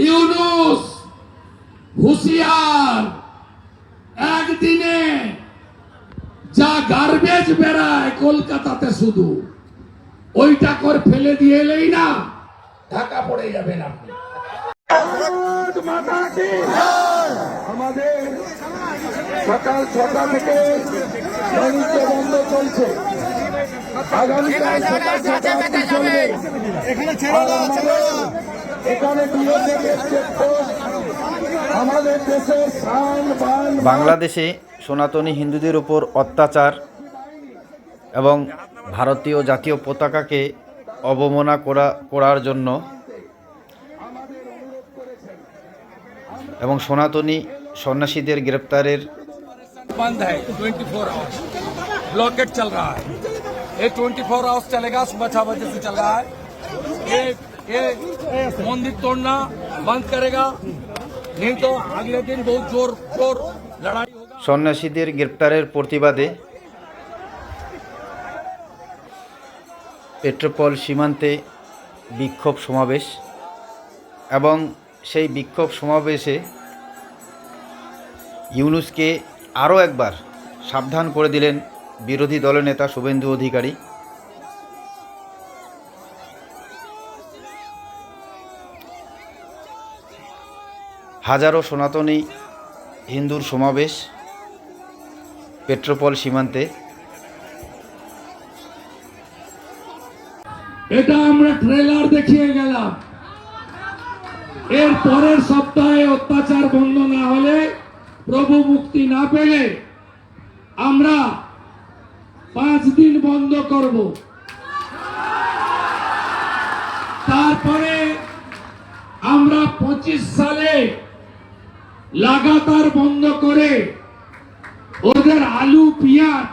ইউনুস হুশিয়ার একদিনে যা গার্বেজ বেড়ায় কলকাতাতে শুধু ওইটা করে ফেলে দিয়ে এলেই না ঢাকা পড়ে যাবেন আপনি। আমাদের সকাল ছটা থেকে বাণিজ্য বন্ধ চলছে। আগামীকাল সকাল ছটা চলবে। এখানে বিএসএফ চেকপোস্ট আমাদের দেশের শান বান বাংলাদেশে সনাতনী হিন্দুদের উপর অত্যাচার এবং ভারতীয় জাতীয় পতাকাকে অবমাননা করা করার জন্য এবং সনাতনী সন্ন্যাসীদের গ্রেপ্তারের बंद है 24 आवर्स ब्लॉकेट चल रहा है ये 24 आवर्स चलेगा सुबह छह बजे से चल रहा है ये ये मंदिर तोड़ना बंद करेगा नहीं तो अगले दिन बहुत जोर जोर लड़ाई होगा সন্ন্যাসীদের গ্রেপ্তারের প্রতিবাদে পেট্রোপল সীমান্তে বিক্ষোভ সমাবেশ এবং সেই বিক্ষোভ সমাবেশে ইউনুসকে আরও একবার সাবধান করে দিলেন বিরোধী দলনেতা শুভেন্দু অধিকারী হাজারো সনাতনী হিন্দুর সমাবেশ পেট্রোপল সীমান্তে। এটা আমরা ট্রেলার দেখিয়ে গেলাম। এর পরের সপ্তাহে অত্যাচার বন্ধ না হলে প্রভু মুক্তি না পেলে আমরা পাঁচ দিন বন্ধ করব। তারপরে আমরা পঁচিশ সালে লাগাতার বন্ধ করে ওদের আলু, পেঁয়াজ,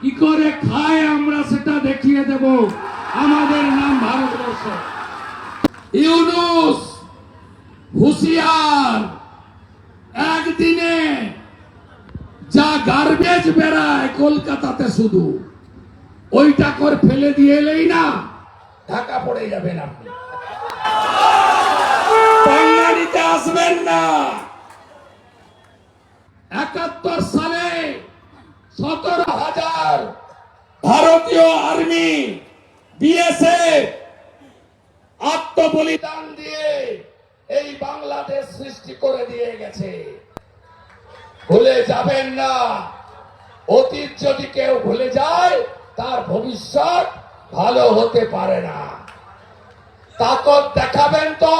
কি করে খায় আমরা সেটা দেখিয়ে দেব। আমাদের নাম ভারতবর্ষ। ইউনুস, হুশিয়ার, একদিনে যা গার্বেজ বেড়ায় কলকাতাতে শুধু, ওইটা করে ফেলে দিয়ে এলেই না, ঢাকা পড়ে যাবেন আপনি। বাঙালিতে আসবেন না। একাত্তর সালে সতেরো হাজার ভারতীয় আর্মি, বিএসএফ আত্মবলিদান দিয়ে এই বাংলাদেশ সৃষ্টি করে দিয়ে গেছে। ভুলে যাবেন না। অতীত যদি কেউ ভুলে যায়, তার ভবিষ্যৎ ভালো হতে পারে না। তাকত দেখাবেন তো।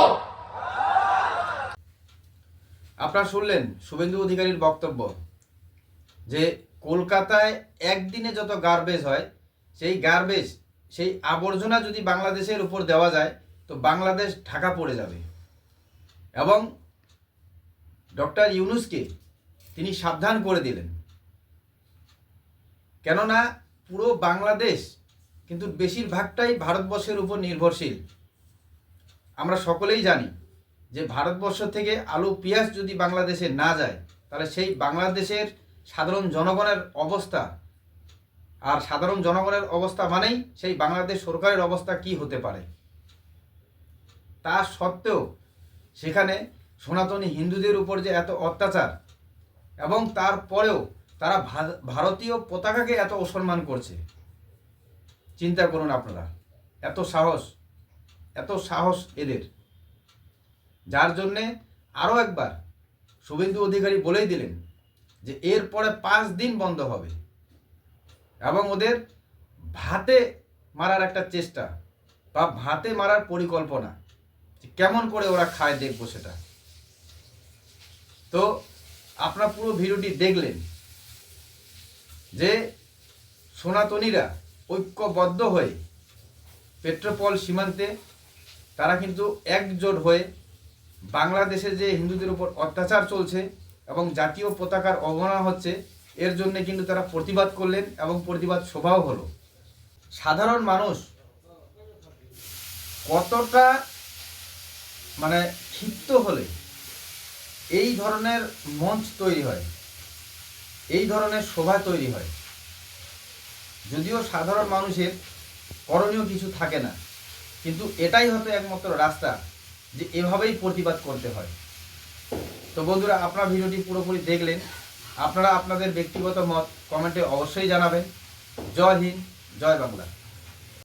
আপনারা শুনলেন শুভেন্দু অধিকারীর বক্তব্য যে কলকাতায় একদিনে যত গার্বেজ হয়, সেই গার্বেজ সেই আবর্জনা যদি বাংলাদেশের উপর দেওয়া যায়, তো বাংলাদেশ ঢাকা পড়ে যাবে। এবং ডক্টর ইউনুসকে তিনি সাবধান করে দিলেন। কেননা পুরো বাংলাদেশ কিন্তু বেশিরভাগটাই ভারতবর্ষের উপর নির্ভরশীল। আমরা সকলেই জানি যে ভারতবর্ষ থেকে আলু, পেঁয়াজ যদি বাংলাদেশে না যায়, তাহলে সেই বাংলাদেশের সাধারণ জনগণের অবস্থা, আর সাধারণ জনগণের অবস্থা মানেই সেই বাংলাদেশ সরকারের অবস্থা কি হতে পারে? তা সত্ত্বেও সেখানে সনাতনী হিন্দুদের উপর যে এত অত্যাচার, এবং তারপরেও তারা ভারতীয় পতাকাকে এত অসম্মান করছে, চিন্তা করুন আপনারা। এত সাহস এত সাহস এদের। যার জন্যে আরও একবার শুভেন্দু অধিকারী বলেই দিলেন যে এরপরে পাঁচ দিন বন্ধ হবে। এবং ওদের ভাতে মারার একটা চেষ্টা বা ভাতে মারার পরিকল্পনা কেমন করে ওরা খায় দেখব সেটা। তো আপনার পুরো ভিডিওটি দেখলেন যে সনাতনীরা ঐক্যবদ্ধ হয়ে পেট্রোপল সীমান্তে তারা কিন্তু একজোট হয়ে বাংলাদেশে যে হিন্দুদের উপর অত্যাচার চলছে এবং জাতীয় পতাকার অবমাননা হচ্ছে, এর জন্য কিন্তু তারা প্রতিবাদ করলেন এবং প্রতিবাদ সভাও হলো। সাধারণ মানুষ কতটা মানে ক্ষিপ্ত হলে এই ধরনের মঞ্চ তৈরি হয়, এই ধরনের শোভা তৈরি হয়, যদিও সাধারণ মানুষের করণীয় কিছু থাকে না, কিন্তু এটাই হতো একমাত্র রাস্তা যে এভাবেই প্রতিবাদ করতে হয়। তো বন্ধুরা, আপনার ভিডিওটি পুরোপুরি দেখলেন। আপনারা আপনাদের ব্যক্তিগত মত কমেন্টে অবশ্যই জানাবেন। জয় হিন্দ, জয় বাংলা।